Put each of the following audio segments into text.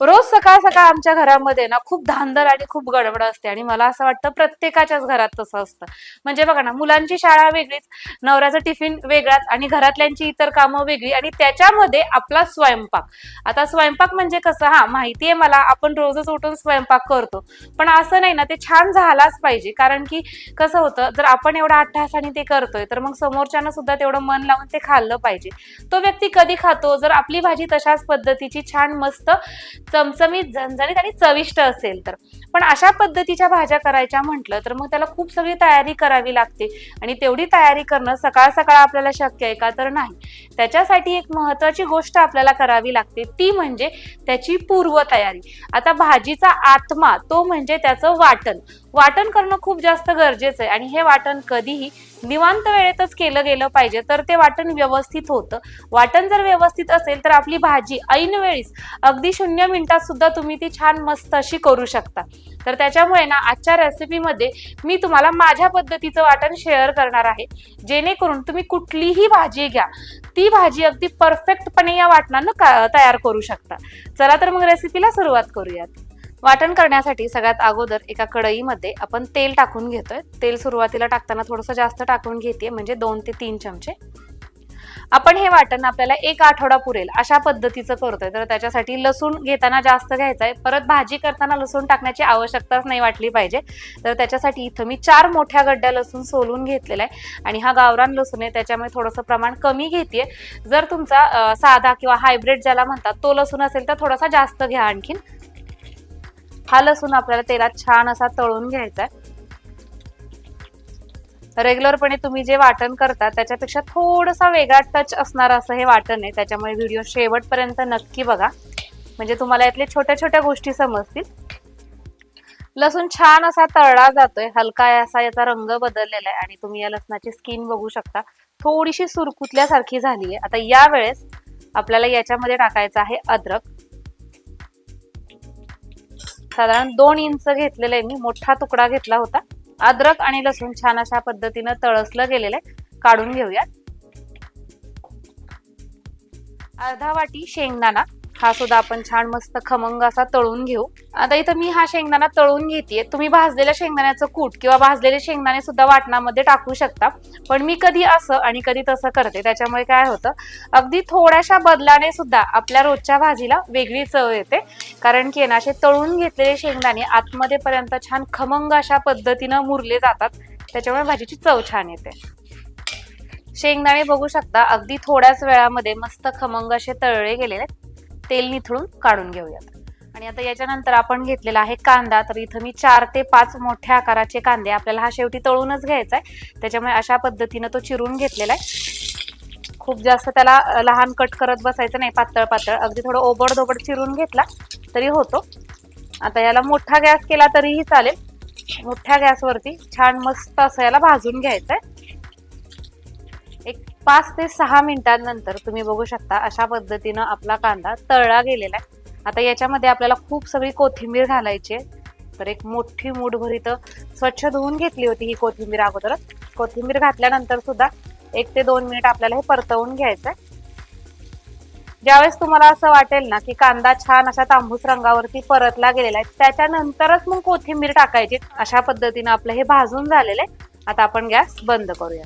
रोज सकाळ सकाळ आमच्या घरामध्ये ना खूप धांदल आणि खूप गडबड असते आणि मला असं वाटतं प्रत्येकाच्याच घरात तसं असतं. म्हणजे बघा ना मुलांची शाळा वेगळीच नवऱ्याचा टिफिन वेगळाच आणि घरातल्यांची इतर कामं वेगळी आणि त्याच्यामध्ये आपला स्वयंपाक. आता स्वयंपाक म्हणजे कसं? हा माहिती आहे मला आपण रोजच उठून स्वयंपाक करतो. पण असं नाही ना ते छान झालाच पाहिजे. कारण की कसं होतं जर आपण एवढा आणि ते करतोय तर मग समोरच्यानं सुद्धा तेवढं मन लावून ते खाल्लं पाहिजे. तो व्यक्ती कधी खातो? जर आपली भाजी तशाच पद्धतीची छान मस्त चमचमीत झणझणीत आणि चविष्ट असेल तर. पण अशा पद्धतीच्या भाज्या करायच्या म्हटलं तर मग त्याला खूप सगळी तयारी करावी लागते. आणि तेवढी तयारी करणं सकाळ सकाळ आपल्याला शक्य आहे का तर नाही. त्याच्यासाठी एक महत्वाची गोष्ट आपल्याला करावी लागते. ती म्हणजे त्याची पूर्वतयारी. आता भाजीचा आत्मा तो म्हणजे त्याचं वाटण. वाटण करणं खूप जास्त गरजेचं आहे. आणि हे वाटण कधीही निवांत वेळेतच केलं गेलं पाहिजे. तर ते वाटण व्यवस्थित होतं. वाटण जर व्यवस्थित असेल तर आपली भाजी ऐन वेळीच अगदी शून्य मिनिटात सुद्धा तुम्ही ती छान मस्त अशी करू शकता. तर त्याच्यामुळे ना आजच्या रेसिपीमध्ये मी तुम्हाला माझ्या पद्धतीचं वाटण शेअर करणार आहे. जेणेकरून तुम्ही कुठलीही भाजी घ्या. ती भाजी अगदी परफेक्टपणे या वाटणानं का तयार करू शकता. चला तर मग रेसिपीला सुरुवात करूयात. वाटण करण्यासाठी सगळ्यात अगोदर एका कढईमध्ये आपण तेल टाकून घेतोय. तेल सुरुवातीला टाकताना थोडंसं जास्त टाकून घेते म्हणजे दोन ते तीन चमचे. आपण हे वाटण आपल्याला एक आठवडा पुरेल अशा पद्धतीचं करतोय. तर त्याच्यासाठी लसूण घेताना जास्त घ्यायचं आहे परत भाजी करताना लसूण टाकण्याची आवश्यकताच नाही वाटली पाहिजे. तर त्याच्यासाठी इथं मी चार मोठ्या गड्ड्या लसूण सोलून घेतलेला आहे आणि हा गावरान लसूण आहे त्याच्यामुळे थोडंसं प्रमाण कमी घेते जर तुमचा साधा किंवा हायब्रिड ज्याला म्हणतात तो लसूण असेल तर थोडासा जास्त घ्या आणखीन. हा लसूण आपल्याला तेलात छान असा तळून घ्यायचा आहे रेग्युलरपणे तुम्ही जे वाटण करता त्याच्यापेक्षा थोडासा वेगळा टच असणार असं हे वाटण आहे. त्याच्यामुळे व्हिडिओ शेवटपर्यंत नक्की बघा. म्हणजे तुम्हाला यातल्या छोट्या छोट्या गोष्टी समजतील. लसूण छान असा तळला जातोय. हलका असा याचा रंग बदललेला आहे आणि तुम्ही या लसणाची स्किन बघू शकता. थोडीशी सुरकुतल्यासारखी झाली आहे आता या वेळेस आपल्याला याच्यामध्ये टाकायचं आहे अद्रक. साधारण दोन इंच घेतलेलं आहे मी. मोठा तुकडा घेतला होता. अद्रक आणि लसूण छान अशा पद्धतीनं तळसलं गेलेलं आहे. काढून घेऊयात. अर्धा वाटी शेंगदाणा. हा सुद्धा आपण छान मस्त खमंग असा तळून घेऊ. आता इथं मी हा शेंगदाणा तळून घेते तुम्ही भाजलेल्या शेंगदाण्याचं कूट किंवा भाजलेले शेंगदाणे सुद्धा वाटणामध्ये टाकू शकता. पण मी कधी असं आणि कधी तसं करते. त्याच्यामुळे काय होतं अगदी थोड्याशा बदलाने सुद्धा आपल्या रोजच्या भाजीला वेगळी चव येते. कारण की ना असे तळून घेतलेले शेंगदाणे आतमध्ये पर्यंत छान खमंग अशा पद्धतीनं मुरले जातात. त्याच्यामुळे भाजीची चव छान येते. शेंगदाणे बघू शकता अगदी थोड्याच वेळामध्ये मस्त खमंग असे तळले गेलेले आहेत. तेल निथळून काढून घेऊयात. आणि आता याच्यानंतर आपण घेतलेला आहे कांदा. तर इथं मी चार ते पाच मोठ्या आकाराचे कांदे. आपल्याला हा शेवटी तळूनच घ्यायचा आहे. त्याच्यामुळे अशा पद्धतीनं तो चिरून घेतलेला आहे. खूप जास्त त्याला लहान कट करत बसायचं नाही. पातळ पातळ. अगदी थोडं ओबड धोबड चिरून घेतला तरी होतो. आता याला मोठा गॅस केला तरीही चालेल. मोठ्या गॅसवरती छान मस्त असं याला भाजून घ्यायचं आहे पाच ते सहा मिनिटांनंतर तुम्ही बघू शकता अशा पद्धतीनं आपला कांदा तळला गेलेला आहे. आता याच्यामध्ये आपल्याला खूप सगळी कोथिंबीर घालायची आहे. तर एक मोठी मूठभर इथं स्वच्छ धुवून घेतली होती ही कोथिंबीर अगोदरच. कोथिंबीर घातल्यानंतर सुद्धा एक ते दोन मिनिट आपल्याला हे परतवून घ्यायचं आहे ज्यावेळेस तुम्हाला असं वाटेल ना की कांदा छान अशा तांबूस रंगावरती परतला गेलेला आहे त्याच्यानंतरच मग कोथिंबीर टाकायची. अशा पद्धतीनं आपलं हे भाजून झालेलं आहे. आता आपण गॅस बंद करूया.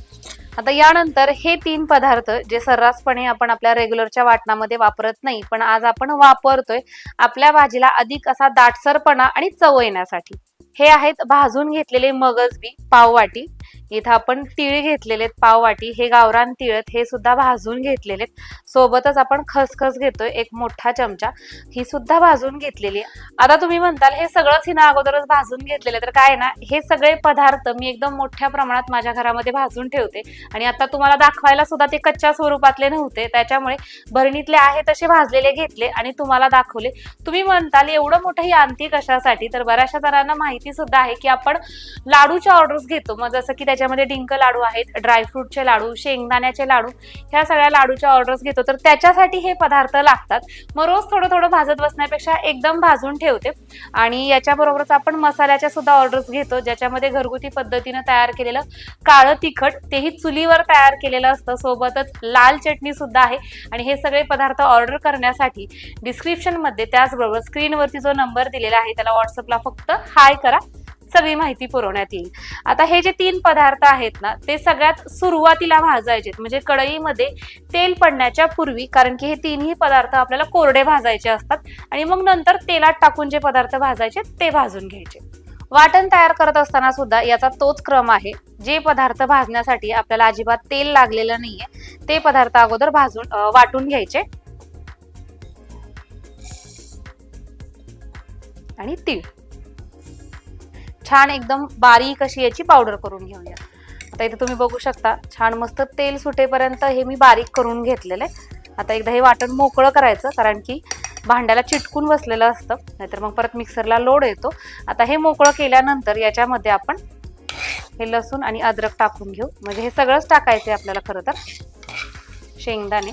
आता यानंतर हे तीन पदार्थ जे सर्रासपणे आपण आपल्या रेग्युलरच्या वाटणामध्ये वापरत नाही पण आज आपण वापरतोय आपल्या भाजीला अधिक असा दाटसरपणा आणि चव येण्यासाठी. हे आहेत भाजून घेतलेले मगज बी पाववाटी. इथं आपण तीळ घेतलेले आहेत पाववाटी हे गावरान तिळत हे सुद्धा भाजून घेतलेले आहेत सोबतच आपण खसखस घेतोय एक मोठा चमचा. ही सुद्धा भाजून घेतलेली आहे. आता तुम्ही म्हणताल हे सगळंच हिना अगोदरच भाजून घेतलेले तर काय ना हे सगळे पदार्थ मी एकदम मोठ्या प्रमाणात माझ्या घरामध्ये भाजून ठेवते. आणि आता तुम्हाला दाखवायला सुद्धा ते कच्च्या स्वरूपातले नव्हते. त्याच्यामुळे भरणीतले आहे तसे भाजलेले घेतले आणि तुम्हाला दाखवले. तुम्ही म्हणताल एवढं मोठं ही आणती कशासाठी? तर बऱ्याचशा जणांना माहिती सुद्धा आहे की आपण लाडूच्या ऑर्डर्स घेतो. मग जसं की त्याच्यामध्ये डिंक लाडू आहेत ड्रायफ्रूटचे लाडू शेंगदाण्याचे लाडू ह्या सगळ्या लाडूच्या ऑर्डर्स घेतो. तर त्याच्यासाठी हे पदार्थ लागतात. मग रोज थोडं थोडं भाजत बसण्यापेक्षा एकदम भाजून ठेवते. आणि याच्याबरोबरच आपण मसाल्याच्या सुद्धा ऑर्डर्स घेतो ज्याच्यामध्ये घरगुती पद्धतीनं तयार केलेलं काळं तिखट तेही चुलीवर तयार केलेलं असतं. सोबतच लाल चटणी सुद्धा आहे. आणि हे सगळे पदार्थ ऑर्डर करण्यासाठी डिस्क्रिप्शनमध्ये त्याचबरोबर स्क्रीनवरती जो नंबर दिलेला आहे त्याला व्हॉट्सअपला फक्त हाय करा. सगळी माहिती पुरवण्यात येईल. आता हे जे तीन पदार्थ आहेत ना ते सगळ्यात सुरुवातीला भाजायचे म्हणजे कढईमध्ये तेल पडण्याच्या पूर्वी कारण की हे तीनही पदार्थ आपल्याला कोरडे भाजायचे असतात आणि मग नंतर तेलात टाकून जे पदार्थ भाजायचे ते भाजून घ्यायचे. वाटण तयार करत असताना सुद्धा याचा तोच क्रम आहे. जे पदार्थ भाजण्यासाठी आपल्याला अजिबात तेल लागलेलं नाहीये ते पदार्थ अगोदर भाजून वाटून घ्यायचे. आणि तीळ. छान एकदम बारीक अशी याची पावडर करून घेऊया. आता इथे तुम्ही बघू शकता छान मस्त तेल सुटेपर्यंत हे मी बारीक करून घेतलेलं आहे. आता एकदा हे वाटण मोकळं करायचं कारण की भांड्याला चिटकून बसलेलं असतं नाहीतर मग परत मिक्सरला लोड येतो. आता हे मोकळं केल्यानंतर याच्यामध्ये आपण हे लसूण आणि अद्रक टाकून घेऊ. म्हणजे हे सगळंच टाकायचं आहे आपल्याला खरं तर. शेंगदाणे.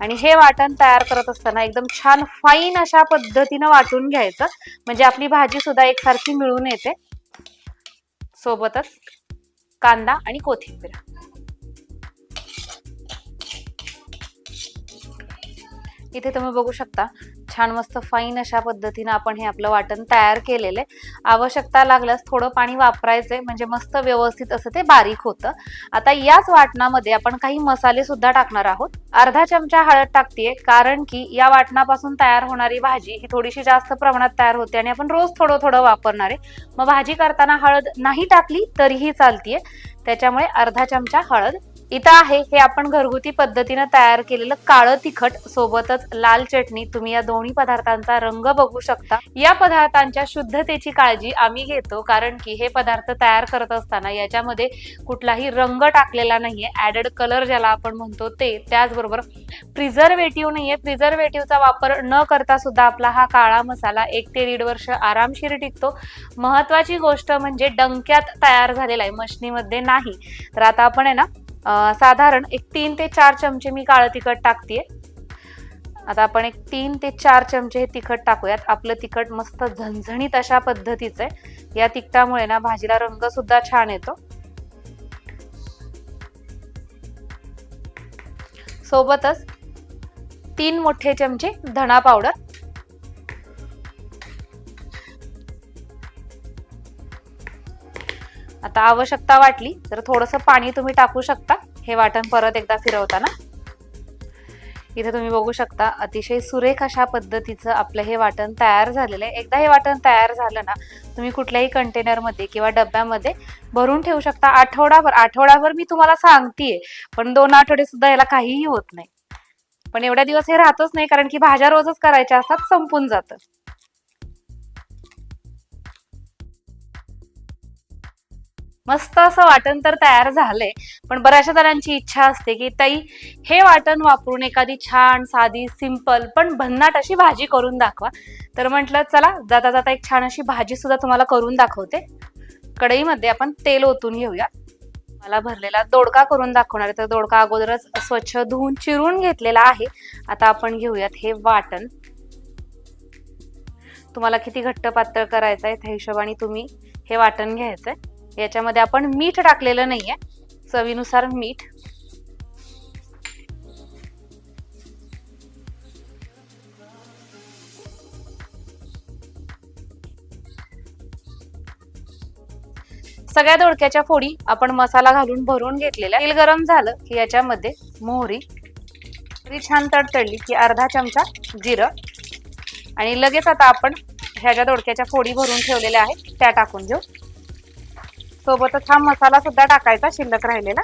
आणि हे वाटण तयार करत असताना एकदम छान फाईन अशा पद्धतीनं वाटून घ्यायचं. म्हणजे आपली भाजी सुद्धा एकसारखी मिळून येते. सोबतच कांदा आणि कोथिंबीर. इथे तुम्ही बघू शकता छान मस्त फाईन अशा पद्धतीनं आपण हे आपलं वाटण तयार केलेलं आहे. आवश्यकता लागल्यास थोडं पाणी वापरायचंय म्हणजे मस्त व्यवस्थित असं ते बारीक होतं. आता याच वाटणामध्ये आपण काही मसाले सुद्धा टाकणार आहोत. अर्धा चमचा हळद टाकतेय कारण की या वाटणापासून तयार होणारी भाजी ही थोडीशी जास्त प्रमाणात तयार होते आणि आपण रोज थोडं थोडं वापरणार आहे. मग भाजी करताना हळद नाही टाकली तरीही चालतीये. त्याच्यामुळे अर्धा चमचा हळद इथं आहे हे आपण घरगुती पद्धतीनं तयार केलेलं काळं तिखट. सोबतच लाल चटणी. तुम्ही या दोन्ही पदार्थांचा रंग बघू शकता. या पदार्थांच्या शुद्धतेची काळजी आम्ही घेतो कारण की हे पदार्थ तयार करत असताना याच्यामध्ये कुठलाही रंग टाकलेला नाहीये. ऍडेड कलर ज्याला आपण म्हणतो ते. त्याचबरोबर प्रिझर्वेटिव्ह नाहीये. प्रिझर्वेटिव्हचा वापर न करता सुद्धा आपला हा काळा मसाला एक ते दीड वर्ष आरामशीर टिकतो. महत्वाची गोष्ट म्हणजे डंक्यात तयार झालेला आहे. मशनीमध्ये नाही. तर आता आपण आहे ना साधारण एक तीन ते चार चमचे मी काळं तिखट टाकतेय. आता आपण एक तीन ते चार चमचे हे तिखट टाकूयात. आपलं तिखट मस्त झणझणीत अशा पद्धतीचं आहे. या तिखटामुळे ना भाजीला रंग सुद्धा छान येतो. सोबतच तीन मोठे चमचे धणा पावडर. आता आवश्यकता वाटली तर थोडंसं पाणी तुम्ही टाकू शकता. हे वाटण परत एकदा फिरवताना. इथे तुम्ही बघू शकता अतिशय सुरेख अशा पद्धतीचं आपलं हे वाटण तयार झालेलं आहे. एकदा हे वाटण तयार झालं ना तुम्ही कुठल्याही कंटेनरमध्ये किंवा डब्यामध्ये भरून ठेवू शकता. आठवडाभर आठवडाभर मी तुम्हाला सांगतेय पण दोन आठवडे सुद्धा याला काहीही होत नाही. पण एवढ्या दिवस हे राहतच नाही कारण की भाज्या रोजच करायच्या असतात संपून जातं. मस्त असं वाटण तर तयार झालंय. पण बऱ्याचशा जणांची इच्छा असते की ताई हे वाटण वापरून एखादी छान साधी सिंपल पण भन्नाट अशी भाजी करून दाखवा. तर म्हटलं चला जाता जाता एक छान अशी भाजी सुद्धा तुम्हाला करून दाखवते. कढईमध्ये आपण तेल ओतून घेऊया. मला भरलेला दोडका करून दाखवणार आहे. तर दोडका अगोदरच स्वच्छ धुवून चिरून घेतलेला आहे. आता आपण घेऊयात हे वाटण. तुम्हाला किती घट्ट पातळ करायचं आहे त्या हिशोबाने तुम्ही हे वाटण घ्यायचंय. याच्यामध्ये आपण मीठ टाकलेलं नाहीये. चवीनुसार मीठ. सगळ्या दोडक्याच्या फोडी आपण मसाला घालून भरून घेतलेल्या. तेल गरम झालं की याच्यामध्ये मोहरी. मोहरी छान तडतडली की अर्धा चमचा जिरं. आणि लगेच आता आपण ह्या ज्या दोडक्याच्या फोडी भरून ठेवलेल्या आहेत त्या टाकून घेऊ. सोबतच हा मसाला सुद्धा टाकायचा शिल्लक राहिलेला.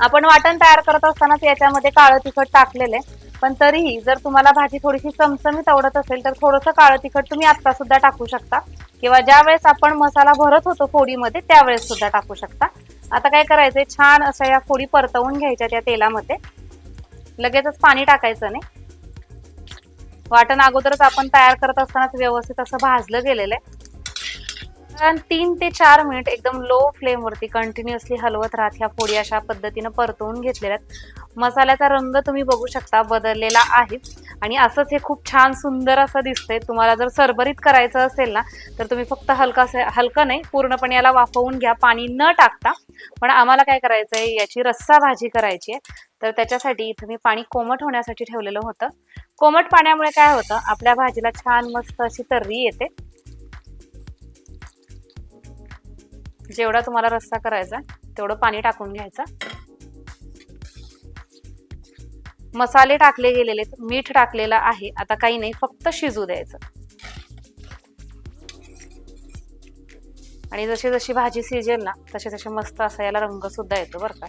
आपण वाटण तयार करत असतानाच याच्यामध्ये काळं तिखट टाकलेलं आहे. पण तरीही जर तुम्हाला भाजी थोडीशी चमचमीत आवडत असेल तर थोडंसं काळं तिखट तुम्ही आत्ता सुद्धा टाकू शकता. किंवा ज्या वेळेस आपण मसाला भरत होतो फोडीमध्ये त्यावेळेस सुद्धा टाकू शकता. आता काय करायचंय? छान अशा या फोडी परतवून घ्यायच्या त्या तेलामध्ये. लगेचच पाणी टाकायचं नाही. वाटण अगोदरच आपण तयार करत असतानाच व्यवस्थित असं भाजलं गेलेलं आहे. कारण तीन ते चार मिनिट एकदम लो फ्लेमवरती कंटिन्युअसली हलवत राहत ह्या फोडी अशा पद्धतीनं परतवून घेतलेल्या आहेत. मसाल्याचा रंग तुम्ही बघू शकता बदललेला आहे. आणि असंच हे खूप छान सुंदर असं दिसतंय. तुम्हाला जर सरभरीत करायचं असेल ना तर तुम्ही फक्त हलका हलकं नाही पूर्णपणे याला वाफवून घ्या. पाणी न टाकता. पण आम्हाला काय करायचं आहे याची रस्सा भाजी करायची आहे. तर त्याच्यासाठी इथं मी पाणी कोमट होण्यासाठी ठेवलेलं होतं. कोमट पाण्यामुळे काय होतं आपल्या भाजीला छान मस्त अशी तर्री येते. जेवढा तुम्हाला रस्सा करायचा तेवढं पाणी टाकून घ्यायचं. मसाले टाकले गेलेले मीठ टाकलेलं आहे आता काही नाही फक्त शिजू द्यायचं. आणि जशी जशी भाजी शिजेल ना तसे तसे मस्त असा याला रंग सुद्धा येतो बरं का.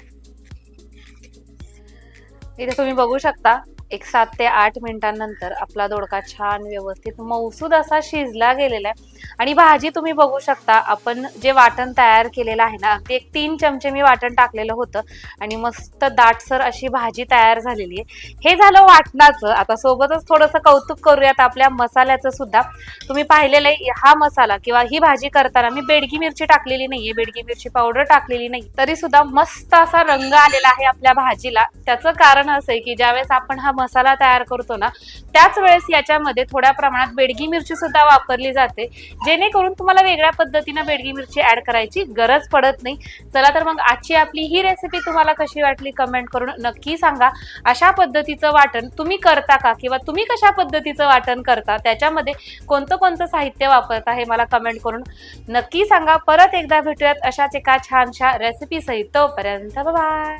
इथे तुम्ही बघू शकता एक सात ते आठ मिनिटांनंतर आपला दोडका छान व्यवस्थित मौसूद असा शिजला गेलेला आहे. आणि भाजी तुम्ही बघू शकता आपण जे वाटण तयार केलेलं आहे ना अगदी एक तीन चमचे मी वाटण टाकलेलं होतं आणि मस्त दाटसर अशी भाजी तयार झालेली आहे. हे झालं वाटणाचं. आता सोबतच थोडंसं कौतुक करूयात आपल्या मसाल्याचं सुद्धा. तुम्ही पाहिलेलं आहे हा मसाला किंवा ही भाजी करताना मी बेडगी मिरची टाकलेली नाहीये बेडगी मिरची पावडर टाकलेली नाही. तरी सुद्धा मस्त असा रंग आलेला आहे आपल्या भाजीला. त्याचं कारण असं आहे की ज्यावेळेस आपण हा मसाला तयार करतो ना त्याच वेळेस याच्यामध्ये थोड्या प्रमाणात बेडगी मिरची सुद्धा वापरली जाते. जेणेकरून तुम्हाला वेगळ्या पद्धतीनं बेडगी मिरची ऍड करायची गरज पडत नाही. चला तर मग आजची आपली ही रेसिपी तुम्हाला कशी वाटली कमेंट करून नक्की सांगा. अशा पद्धतीचं वाटण तुम्ही करता का किंवा तुम्ही कशा पद्धतीचं वाटण करता? त्याच्यामध्ये कोणतं कोणतं साहित्य वापरता हे मला कमेंट करून नक्की सांगा. परत एकदा भेटूयात अशाच एका छानशा रेसिपी सहित तोपर्यंत बाय